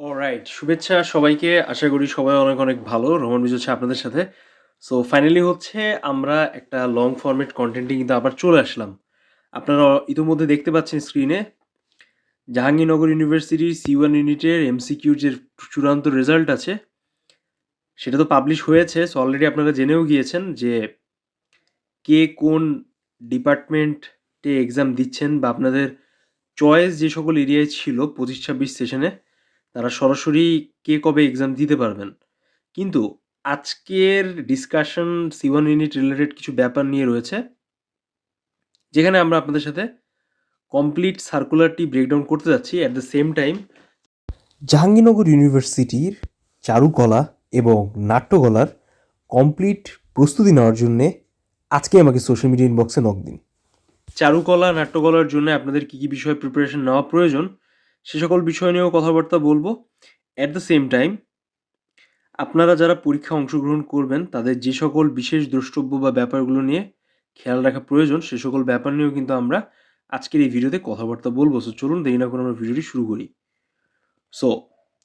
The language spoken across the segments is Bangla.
অলরাইট শুভেচ্ছা সবাইকে। আশা করি সবাই অনেক অনেক ভালো। রোমান বিজ হচ্ছে আপনাদের সাথে। সো ফাইনালি হচ্ছে আমরা একটা লং ফরম্যাট কন্টেন্টে কিন্তু আবার চলে আসলাম। আপনারা ইতিমধ্যে দেখতে পাচ্ছেন স্ক্রিনে জাহাঙ্গীরনগর ইউনিভার্সিটির সি ওয়ান ইউনিটের এমসিকিউর যে চূড়ান্ত রেজাল্ট আছে, সেটা তো পাবলিশ হয়েছে। সো অলরেডি আপনারা জেনেও গিয়েছেন যে কে কোন ডিপার্টমেন্টে এক্সাম দিচ্ছেন বা আপনাদের চয়েস যে সকল এরিয়ায় ছিল পঁচিশ, ছাব্বিশ সেশনে তারা সরাসরি কে কবে এক্সাম দিতে পারবেন। কিন্তু আজকের discussion C one unit related কিছু ব্যাপার নিয়ে রয়েছে, যেখানে আমরা আপনাদের সাথে কমপ্লিট সার্কুলারটি ব্রেকডাউন করতে যাচ্ছি at the same time Jahangirnagar ইউনিভার্সিটির চারুকলা এবং নাট্যকলার কমপ্লিট প্রস্তুতি নেওয়ার জন্যে আজকে আমাকে সোশ্যাল মিডিয়া ইনবক্সে নক দিন। চারুকলা, নাট্যকলার জন্য আপনাদের কী কী বিষয়ে প্রিপারেশন নেওয়া প্রয়োজন সে সকল বিষয় নিয়েও কথাবার্তা বলব। অ্যাট দ্য সেম টাইম আপনারা যারা পরীক্ষা অংশগ্রহণ করবেন, তাদের যে সকল বিশেষ দ্রষ্টব্য বা ব্যাপারগুলো নিয়ে খেয়াল রাখা প্রয়োজন, সে সকল ব্যাপার নিয়েও কিন্তু আমরা আজকের এই ভিডিওতে কথাবার্তা বলব। সো চলুন দেরি না করে আমরা ভিডিওটি শুরু করি। সো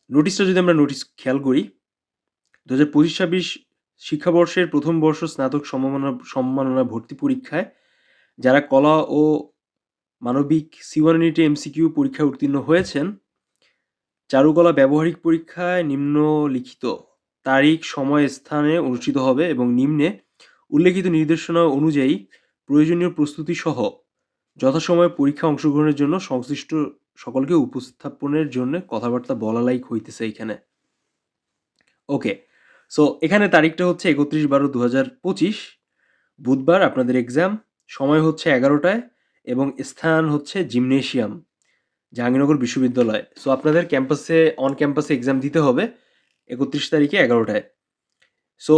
নোটিশটা যদি আমরা নোটিশ খেয়াল করি দু হাজার পঁচিশ, ছাব্বিশ শিক্ষাবর্ষের প্রথম বর্ষ স্নাতক সম্মাননা সম্মাননা ভর্তি পরীক্ষায় যারা কলা ও মানবিক সিওয়ান ইউনিটে এমসিকিউ পরীক্ষায় উত্তীর্ণ হয়েছেন। চারুকলা ব্যবহারিক পরীক্ষায় নিম্নলিখিত তারিখ, সময়, স্থানে অনুষ্ঠিত হবে এবং নিম্নে উল্লেখিত নির্দেশনা অনুযায়ী প্রয়োজনীয় প্রস্তুতি সহ যথাসময়ে পরীক্ষা অংশগ্রহণের জন্য সংশ্লিষ্ট সকলকে উপস্থাপনের জন্য কথাবার্তা বলা লাইক হইতেছে এখানে ওকে, সো এখানে তারিখটা হচ্ছে একত্রিশ বারো দু হাজার পঁচিশ। বুধবার আপনাদের এক্সাম সময় হচ্ছে এগারোটায়। এবং স্থান হচ্ছে জিমনেশিয়াম, জাহাঙ্গীরনগর বিশ্ববিদ্যালয়। সো আপনাদের ক্যাম্পাসে অন ক্যাম্পাসে এক্সাম দিতে হবে একত্রিশ তারিখে এগারোটায়। সো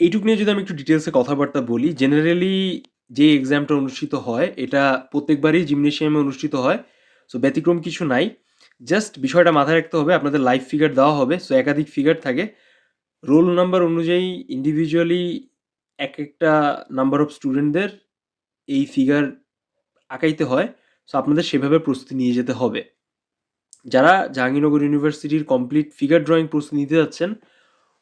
এইটুক নিয়ে যদি আমি একটু ডিটেলসে কথাবার্তা বলি জেনারেলি যে এক্সামটা অনুষ্ঠিত হয়, এটা প্রত্যেকবারই জিমনেশিয়ামে অনুষ্ঠিত হয়। সো ব্যতিক্রম কিছু নাই। জাস্ট বিষয়টা মাথায় রাখতে হবে, আপনাদের লাইভ ফিগার দেওয়া হবে সো একাধিক ফিগার থাকে। রোল নাম্বার অনুযায়ী ইন্ডিভিজুয়ালি এক একটা নাম্বার অফ স্টুডেন্টদের এই ফিগার আঁকাইতে হয় সো আপনাদের সেভাবে প্রস্তুতি নিয়ে যেতে হবে। যারা জাহাঙ্গীরনগর ইউনিভার্সিটির কমপ্লিট ফিগার ড্রয়িং প্রস্তুতি নিতে যাচ্ছেন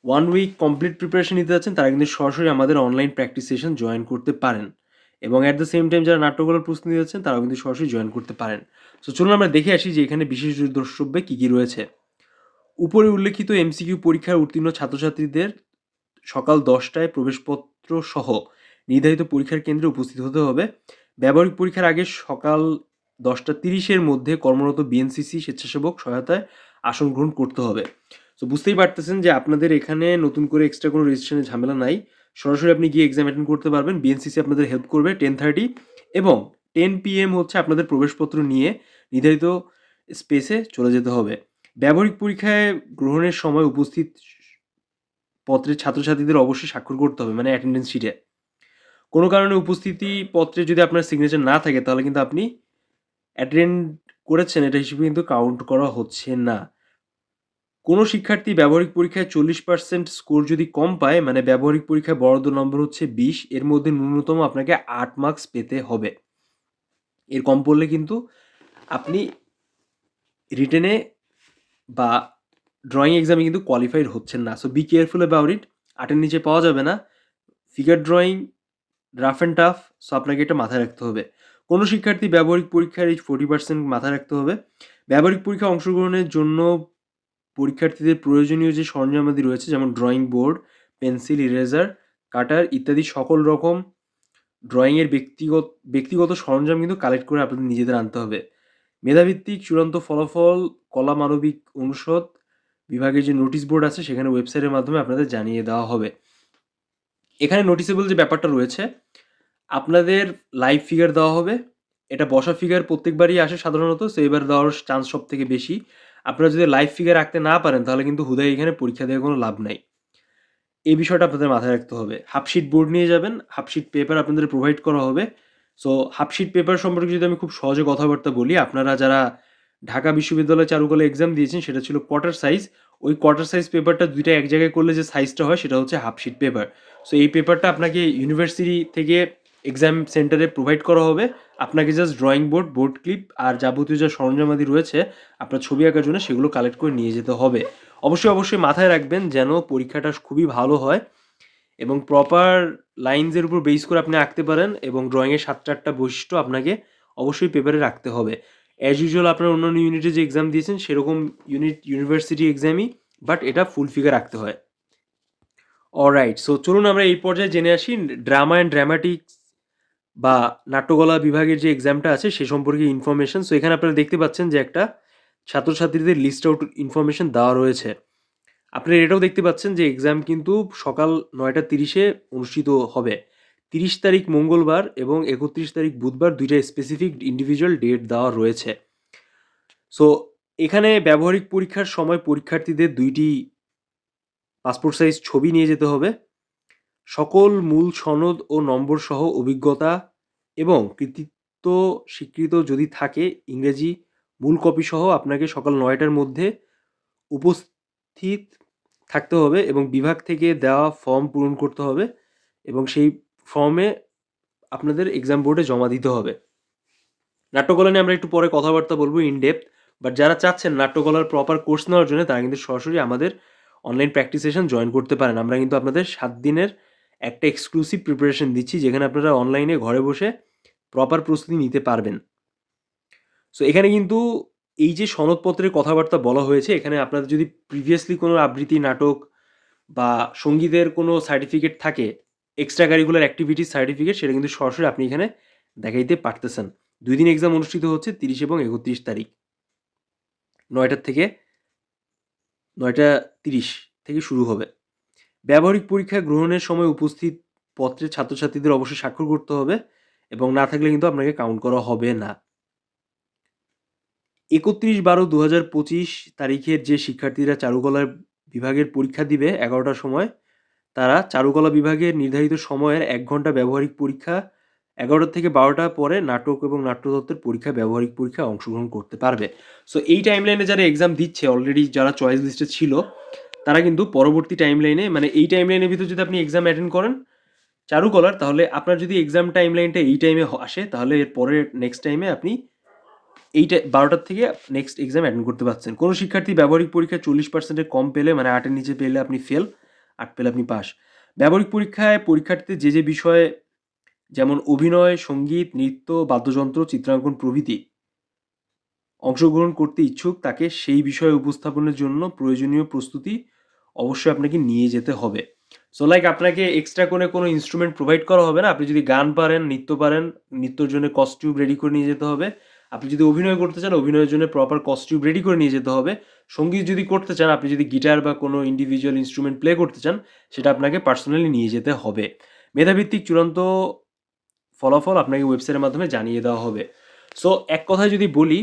ওয়ান উইক কমপ্লিট প্রিপারেশন নিতে যাচ্ছেন, তারা কিন্তু সরাসরি আমাদের অনলাইন প্র্যাকটিস সেশন জয়েন করতে পারেন। এবং অ্যাট দ্য সেম টাইম যারা নাট্যকলার প্রস্তুতি নিতে যাচ্ছেন, তারাও কিন্তু সরাসরি জয়েন করতে পারেন। সো চলুন আমরা দেখে আসি যে এখানে বিশেষ দ্রষ্টব্যে কী কী রয়েছে। উপরে উল্লেখিত এমসিকিউ পরীক্ষার উত্তীর্ণ ছাত্রছাত্রীদের সকাল দশটায় প্রবেশপত্র সহ নির্ধারিত পরীক্ষার কেন্দ্রে উপস্থিত হতে হবে। ব্যবহারিক পরীক্ষার আগে সকাল দশটা তিরিশের মধ্যে কর্মরত বিএনসিসি স্বেচ্ছাসেবক সহায়তায় আসন গ্রহণ করতে হবে। তো বুঝতেই পারতেছেন যে আপনাদের এখানে নতুন করে এক্সট্রা কোনো রেজিস্ট্রেশনের ঝামেলা নাই। সরাসরি আপনি গিয়ে এক্সাম অ্যাটেন্ড করতে পারবেন। বিএনসিসি আপনাদের হেল্প করবে টেন থার্টি এবং টেন পিএম হচ্ছে আপনাদের প্রবেশপত্র নিয়ে নির্ধারিত স্পেসে চলে যেতে হবে। ব্যবহারিক পরীক্ষায় গ্রহণের সময় উপস্থিত পত্রের ছাত্রছাত্রীদের অবশ্যই স্বাক্ষর করতে হবে মানে অ্যাটেন্ডেন্স শিটে কোনো কারণে উপস্থিতি পত্রে যদি আপনার সিগনেচার না থাকে, তাহলে কিন্তু আপনি অ্যাটেন্ড করেছেন, এটা হিসেবে কিন্তু কাউন্ট করা হচ্ছে না। কোনো শিক্ষার্থী ব্যবহারিক পরীক্ষায় চল্লিশ পার্সেন্ট স্কোর যদি কম পায় মানে ব্যবহারিক পরীক্ষায় বরাদ্দ নম্বর হচ্ছে বিশ, এর মধ্যে ন্যূনতম আপনাকে আট মার্কস পেতে হবে। এর কম পড়লে কিন্তু আপনি রিটেনে বা ড্রয়িং এক্সামে কিন্তু কোয়ালিফাইড হচ্ছেন না। So be careful about it আটের নিচে পাওয়া যাবে না। Figure drawing rough and tough so আপনাকে এটা মাথায় রাখতে হবে। কোনো শিক্ষার্থী ব্যবহারিক পরীক্ষার এই ফোর্টি পার্সেন্ট মাথায় রাখতে হবে। ব্যবহারিক পরীক্ষা অংশগ্রহণের জন্য পরীক্ষার্থীদের প্রয়োজনীয় যে সরঞ্জামাদি রয়েছে, যেমন drawing board pencil eraser cutter ইত্যাদি সকল রকম ড্রয়িংয়ের ব্যক্তিগত ব্যক্তিগত সরঞ্জাম কিন্তু কালেক্ট করে আপনাদের নিজেদের আনতে হবে। মেধাভিত্তিক চূড়ান্ত ফলাফল, কলা মানবিক অনুষদ, বিভাগের যে নোটিশ বোর্ড আছে, সেখানে ওয়েবসাইটের মাধ্যমে আপনাদের জানিয়ে দেওয়া হবে। এখানে নোটিসেবল যে ব্যাপারটা রয়েছে, আপনাদের লাইভ ফিগার দেওয়া হবে। এটা বসা ফিগার প্রত্যেকবারই আসে সাধারণত সো এবার দেওয়ার চান্স সব থেকে বেশি। আপনারা যদি লাইভ ফিগার রাখতে না পারেন, তাহলে কিন্তু হুদায় এখানে পরীক্ষা দেওয়ার কোনো লাভ নাই। এই বিষয়টা আপনাদের মাথায় রাখতে হবে। হাফশিট বোর্ড নিয়ে যাবেন হাফশিট পেপার আপনাদের প্রোভাইড করা হবে। সো হাফশিট পেপার সম্পর্কে যদি আমি খুব সহজে কথাবার্তা বলি, আপনারা যারা ঢাকা বিশ্ববিদ্যালয় চারুকলা এক্সাম দিয়েছেন, সেটা ছিল কোয়ার্টার সাইজ ওই কোয়ার্টার সাইজ পেপারটা দুইটা এক জায়গায় করলে যে সাইজটা হয়, সেটা হচ্ছে হাফ শিট পেপার সো এই পেপারটা আপনাকে ইউনিভার্সিটি থেকে এক্সাম সেন্টারে প্রোভাইড করা হবে। আপনাকে just drawing board board clip আর যাবতীয় যা সরঞ্জামাদি রয়েছে, আপনার ছবি আঁকার জন্য সেগুলো কালেক্ট করে নিয়ে যেতে হবে। অবশ্যই অবশ্যই মাথায় রাখবেন যেন পরীক্ষাটা খুবই ভালো হয় এবং প্রপার লাইনসের উপর বেস করে আপনি আঁকতে পারেন এবং ড্রয়িংয়ের সাত চারটা বৈশিষ্ট্য আপনাকে অবশ্যই পেপারে রাখতে হবে। অ্যাজ ইউজুয়াল আপনার অন্যান্য ইউনিটে যে এক্সাম দিয়েছেন, সেরকম ইউনিট ইউনিভার্সিটি এক্সামই বাট এটা ফুল ফিগার রাখতে হয়। অলরাইট সো চলুন আমরা এই পর্যায়ে জেনে আসি ড্রামা অ্যান্ড ড্রামাটিক্স বা নাট্যকলা বিভাগের যে এক্সামটা আছে, সে সম্পর্কে ইনফরমেশন সো এখানে আপনারা দেখতে পাচ্ছেন যে একটা ছাত্রছাত্রীদের লিস্ট আউট ইনফরমেশন দেওয়া রয়েছে। আপনারা এটাও দেখতে পাচ্ছেন যে এক্সাম কিন্তু সকাল নয়টা তিরিশে অনুষ্ঠিত হবে। তিরিশ তারিখ মঙ্গলবার এবং একত্রিশ তারিখ বুধবার দুইটা স্পেসিফিক ইন্ডিভিজুয়াল ডেট দেওয়া রয়েছে। সো এখানে ব্যবহারিক পরীক্ষার সময় পরীক্ষার্থীদের দুইটি পাসপোর্ট সাইজ ছবি নিয়ে যেতে হবে। সকল মূল সনদ ও নম্বর সহ অভিজ্ঞতা এবং কৃতিত্ব স্বীকৃত যদি থাকে, ইংরেজি মূল কপি সহ আপনাকে সকাল নয়টার মধ্যে উপস্থিত থাকতে হবে এবং বিভাগ থেকে দেওয়া ফর্ম পূরণ করতে হবে এবং সেই ফর্মে আপনাদের এক্সাম বোর্ডে জমা দিতে হবে। নাট্যকলা নিয়ে আমরা একটু পরে কথাবার্তা বলব ইন ডেপথ বাট যারা চাচ্ছেন নাট্যকলার প্রপার কোর্স নেওয়ার জন্য, তারা কিন্তু সরাসরি আমাদের অনলাইন প্র্যাকটিস সেশন জয়েন করতে পারেন। আমরা কিন্তু আপনাদের সাত দিনের একটা এক্সক্লুসিভ প্রিপারেশন দিচ্ছি, যেখানে আপনারা অনলাইনে ঘরে বসে প্রপার প্রস্তুতি নিতে পারবেন। সো এখানে কিন্তু এই যে সনদপত্রের কথাবার্তা বলা হয়েছে, এখানে আপনাদের যদি প্রিভিয়াসলি কোনো আবৃত্তি নাটক বা সঙ্গীতের কোনো সার্টিফিকেট থাকে এক্সট্রা কারিকুলার অ্যাক্টিভিটিস সার্টিফিকেট সেটা কিন্তু সরাসরি আপনি এখানে দেখাইতে পারতেছেন। দুই দিন এক্সাম অনুষ্ঠিত হচ্ছে তিরিশ এবং একত্রিশ তারিখ। নয়টার থেকে নয়টা তিরিশ থেকে শুরু হবে। ব্যবহারিক পরীক্ষা গ্রহণের সময় উপস্থিত পত্রে ছাত্রছাত্রীদের অবশ্যই স্বাক্ষর করতে হবে এবং না থাকলে কিন্তু আপনাকে কাউন্ট করা হবে না। একত্রিশ বারো দু হাজার পঁচিশ তারিখের যে শিক্ষার্থীরা চারুকলার বিভাগের পরীক্ষা দিবে এগারোটার সময় তারা চারুকলা বিভাগের নির্ধারিত সময়ের এক ঘণ্টা ব্যবহারিক পরীক্ষা, এগারোটা থেকে বারোটা পরে নাটক এবং নাট্যতত্ত্বের পরীক্ষা, ব্যবহারিক পরীক্ষায় অংশগ্রহণ করতে পারবে। সো এই টাইমলাইনে যারা এক্সাম দিচ্ছে অলরেডি যারা চয়েস লিস্টে ছিল, তারা কিন্তু পরবর্তী টাইমলাইনে মানে এই টাইমলাইনের ভিতরে যদি আপনি এক্সাম অ্যাটেন্ড করেন চারুকলার, তাহলে আপনার যদি এক্সাম টাইমলাইনটা এই টাইমে আসে, তাহলে এর পরের নেক্সট টাইমে আপনি এইটা বারোটার থেকে নেক্সট এক্সাম অ্যাটেন্ড করতে পারছেন। কোনো শিক্ষার্থী ব্যবহারিক পরীক্ষা চল্লিশ পার্সেন্টের কম পেলে মানে আটের নিচে পেলে আপনি ফেল আট পেলে আপনি পাস। ব্যবহারিক পরীক্ষায় পরীক্ষার্থীদের যে যে বিষয়ে, যেমন অভিনয়, সংগীত, নৃত্য, বাদ্যযন্ত্র, চিত্রাঙ্কন প্রভৃতি অংশগ্রহণ করতে ইচ্ছুক, তাকে সেই বিষয়ে উপস্থাপনের জন্য প্রয়োজনীয় প্রস্তুতি অবশ্যই আপনাকে নিয়ে যেতে হবে। সো লাইক আপনাকে এক্সট্রা করে কোনো ইনস্ট্রুমেন্ট প্রোভাইড করা হবে না। আপনি যদি গান পারেন, নৃত্য পারেন, নৃত্যর জন্য কস্টিউম রেডি করে নিয়ে যেতে হবে। আপনি যদি অভিনয় করতে চান, অভিনয়ের জন্য প্রপার কস্টিউম রেডি করে নিয়ে যেতে হবে। সংগীত যদি করতে চান, আপনি যদি গিটার বা কোনো ইন্ডিভিজুয়াল ইনস্ট্রুমেন্ট প্লে করতে চান, সেটা আপনাকে পার্সোনালি নিয়ে যেতে হবে। মেধাভিত্তিক চূড়ান্ত ফলাফল আপনাকে ওয়েবসাইটের মাধ্যমে জানিয়ে দেওয়া হবে। সো এক কথায় যদি বলি,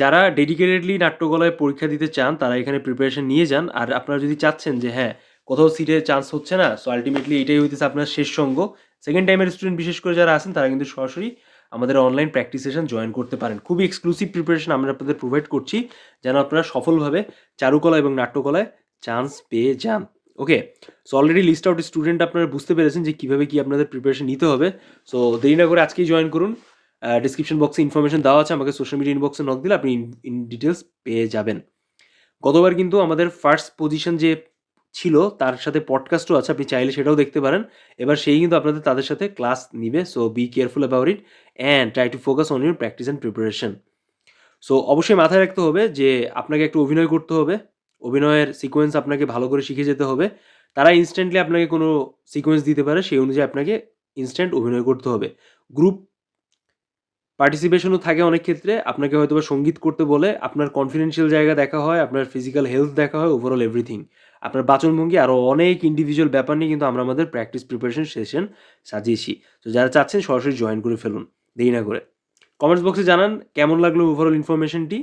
যারা ডেডিকেটেডলি নাট্যকলায় পরীক্ষা দিতে চান, তারা এখানে প্রিপারেশন নিয়ে যান। আর আপনারা যদি চাচ্ছেন যে হ্যাঁ কোথাও সিটে চান্স হচ্ছে না সো আলটিমেটলি এটাই হইতেছে আপনার শেষ সঙ্গ। সেকেন্ড টাইমের স্টুডেন্ট বিশেষ করে যারা আছেন, তারা কিন্তু সরাসরি আমাদের অনলাইন প্র্যাকটিস সেশন জয়েন করতে পারেন। খুবই এক্সক্লুসিভ প্রিপারেশন আমরা আপনাদের প্রোভাইড করছি, যেন আপনারা সফলভাবে চারুকলা এবং নাট্যকলায় চান্স পেয়ে যান। Okay so already list out student আপনারা বুঝতে পেরেছেন যে কীভাবে কি আপনাদের প্রিপারেশন নিতে হবে। সো দেরি না করে আজকেই জয়েন করুন। ডিসক্রিপশন বক্সে ইনফরমেশন দেওয়া আছে, আমাকে সোশ্যাল মিডিয়া ইনবক্সে নক দিলে আপনি ইন ডিটেলস পেয়ে যাবেন। গতবার কিন্তু আমাদের ফার্স্ট পজিশন যে ছিল, তার সাথে পডকাস্টও আছে, আপনি চাইলে সেটাও দেখতে পারেন। এবার সেই কিন্তু আপনাদের তাদের সাথে ক্লাস নিবে so be careful about it and try to focus on your practice and preparation so অবশ্যই মাথায় রাখতে হবে যে আপনাকে একটু অভিনয় করতে হবে। অভিনয়ের সিকোয়েন্স আপনাকে ভালো করে শিখে যেতে হবে। তারা ইনস্ট্যান্টলি আপনাকে কোনো সিকোয়েন্স দিতে পারে, সেই অনুযায়ী আপনাকে ইনস্ট্যান্ট অভিনয় করতে হবে। গ্রুপ পার্টিসিপেশনও থাকে অনেক ক্ষেত্রে, আপনাকে হয়তো বা সংগীত করতে বলে, আপনার কনফিডেন্সিয়াল জায়গা দেখা হয়, আপনার ফিজিক্যাল হেলথ দেখা হয় ওভারঅল এভরিথিং আপনার বাচনভঙ্গি আরও অনেক ইন্ডিভিজুয়াল ব্যাপার নিয়ে কিন্তু আমরা আমাদের প্র্যাকটিস প্রিপারেশন সেশন সাজিয়েছি। তো যারা চাচ্ছেন সরাসরি জয়েন করে ফেলুন, দেরি না করে। কমেন্টস বক্সে জানান কেমন লাগল ওভারঅল ইনফরমেশনটি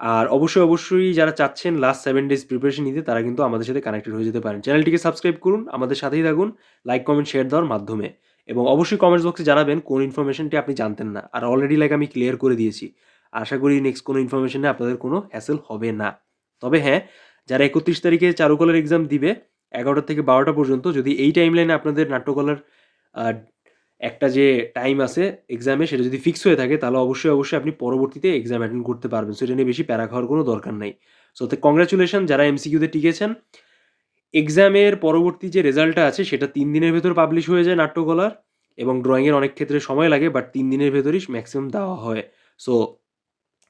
আর অবশ্যই অবশ্যই যারা চাচ্ছেন লাস্ট সেভেন ডেজ প্রিপারেশন নিতে, তারা কিন্তু আমাদের সাথে কানেক্টেড হয়ে যেতে পারেন। চ্যানেলটিকে সাবস্ক্রাইব করুন, আমাদের সাথেই থাকুন লাইক কমেন্ট শেয়ার দেওয়ার মাধ্যমে। এবং অবশ্যই কমেন্টস বক্সে জানাবেন কোন ইনফরমেশনটি আপনি জানতেন না। আর অলরেডি লাইক আমি ক্লিয়ার করে দিয়েছি। আশা করি নেক্সট কোনো ইনফরমেশনে আপনাদের কোনো হ্যাসেল হবে না। তবে হ্যাঁ যারা একত্রিশ তারিখে চারুকলার এক্সাম দিবে, এগারোটা থেকে বারোটা পর্যন্ত যদি এই টাইম লাইনে আপনাদের নাট্যকলার একটা যে টাইম আছে এক্সামে সেটা যদি ফিক্স হয়ে থাকে, তাহলে অবশ্যই অবশ্যই আপনি পরবর্তীতে এক্সাম অ্যাটেন্ড করতে পারবেন। সো এটা নিয়ে বেশি প্যারা খাওয়ার কোনো দরকার নাই। সো তো কংগ্রাচুলেশন যারা এমসিকিউতে টিকেছেন এক্সামের পরবর্তী যে রেজাল্টটা আছে, সেটা তিন দিনের ভেতর পাবলিশ হয়ে যায় নাট্যকলার এবং ড্রয়িংয়ের অনেক ক্ষেত্রে সময় লাগে বাট তিন দিনের ভেতরই ম্যাক্সিমাম দেওয়া হয়। সো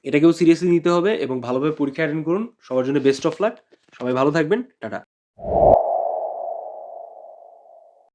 এটাকেও সিরিয়াসলি নিতে হবে এবং ভালোভাবে পরীক্ষা অ্যাটেন্ড করুন। সবার জন্য বেস্ট অফ লাক সবাই ভালো থাকবেন। টাটা।